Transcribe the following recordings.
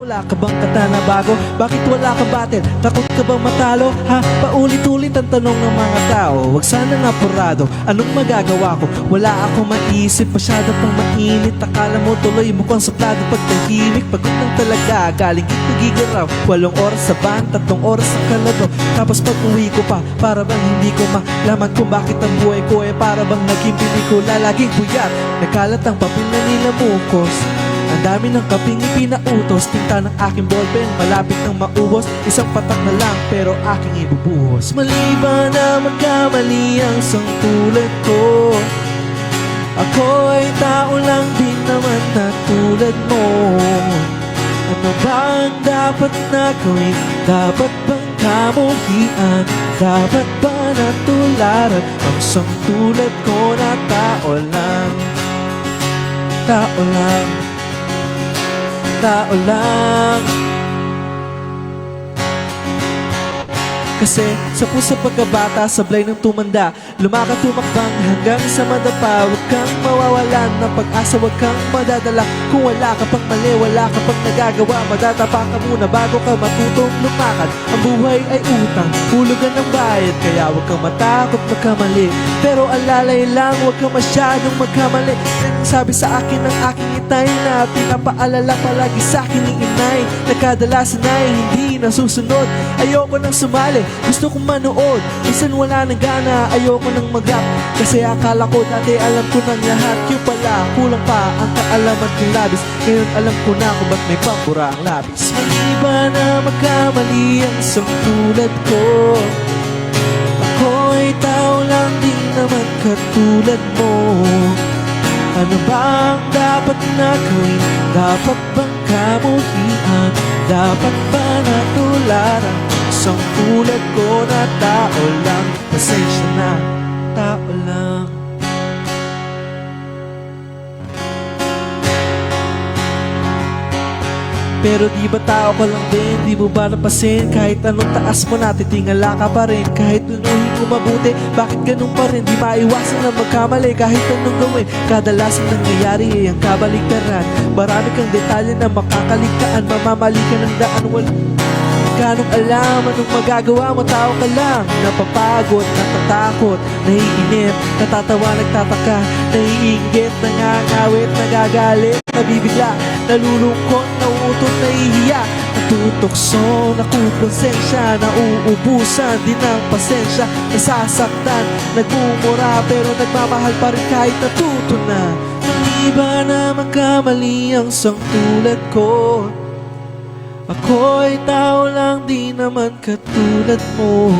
Wala ka bang kata bago? Bakit wala ka battle? Takot ka bang matalo? Ha? Paulit-ulit ang tanong ng mga tao. Huwag sana nga Anong magagawa ko? Wala akong maisip. Masyado pang mainit. Akala mo tuloy mukhang suplado Pag tahimik. Pagod lang talaga. Galing nagigaraw Walong oras sa van Tatlong oras sa kalado. Tapos pag uwi ko pa Para bang hindi ko malaman Kung bakit ang buhay ko Eh para bang naging pelikula. Laging buyat Nakalat ang papel na nilamukos ang dami ng kaping ipinautos Tinta ng aking ballpen Malapit nang maubos. Isang patak na lang Pero aking ibubuhos. Mali ba na magkamali Ang sangtulad ko. Ako ay tao lang din naman na tulad mo. Ano ba ang dapat na gawin? Dapat bang kamuhian? Dapat ba natularan Ang sangtulad ko na tao lang. Tao lang tao lang. Kasi sa puso pagkabata, sablay ng tumanda Lumakad tumakbang hanggang sa madapa. Huwag kang mawawalan ng pag-asa Huwag kang madadala. Kung wala ka pang mali, wala ka pang nagagawa Madadapa ka muna bago ka matutong lumakad. Ang buhay ay utang, hulugan ng bayad Kaya huwag kang matakot magkamali. Pero alalay lang, huwag kang masyadong magkamali sabi sa akin ng aking itay Na pinapaalala palagi sa akin ni inay Nagkadalasan ay hindi nasusunod. Ayoko nang sumali, gusto kong manood. Minsan wala nang gana, ayoko nang mag-rap. Kasi akala ko dati alam ko ng lahat. Yung pala, kulang pa ang kaalaman kong labis. Ngayon alam ko na kung ba't may pambura ang labis. Mali ba na magkamali ang isang tulad ko? Ako ay tao lang din naman katulad mo Ano ba ang dapat na gawin? Dapat bang kamuhian? Dapat ba natularan? Isang tulad ko na tao lang Pasensya na, tao lang Pero di ba tao ka lang din, di mo ba napasin Kahit anong taas mo natitingala ka pa rin. Kahit lunuhin mo mabuti, bakit ganun pa rin? Di maiwasan na magkamali kahit anong gawin. Kadalasan nangyayari ay ang kabaligtaran. Marami kang detalye na makakaligtaan. Mamamali ka ng daan, wala Ganong alam anong magagawa mo? Tao ka lang. Napapagod, natatakot Naiinip, natatawa, nagtataka Naiingit, nangangawit, nagagalit Nabibigla, nalulungkot, nauutot, nahihiya. Natutokso, nakukonsensya Nauubusan din ng pasensya. Nasasaktan, nagmumura Pero nagmamahal pa rin kahit natuto na. Mali ba na magkamali ang sangtulad ko? Ako ay tao lang di naman katulad mo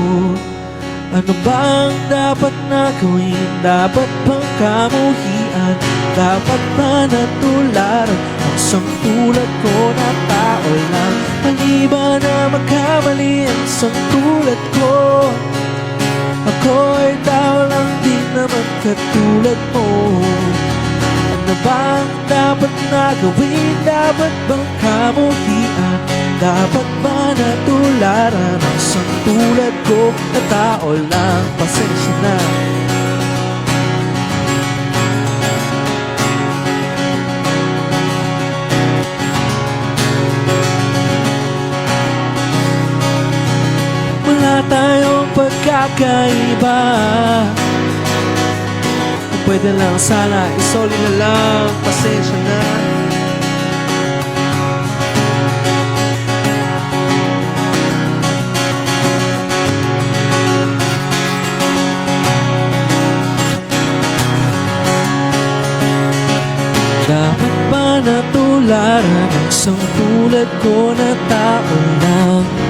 Ano bang dapat na gawin? Dapat bang kamuhian? Dapat ba natularan? Ang sangtulad ko na tao lang Mali ba na magkamali ang sangtulad ko? Ako ay tao lang di naman katulad mo ano bang dapat na gawin? Dapat bang kamuhian? Dapat ba natularan ang isang tulad ko na tao lang? Pasensya na. Wala tayong pagkakaiba. Pwede lang sana Isoli na lang. Pasensya ang isang tulad ko na tao lang?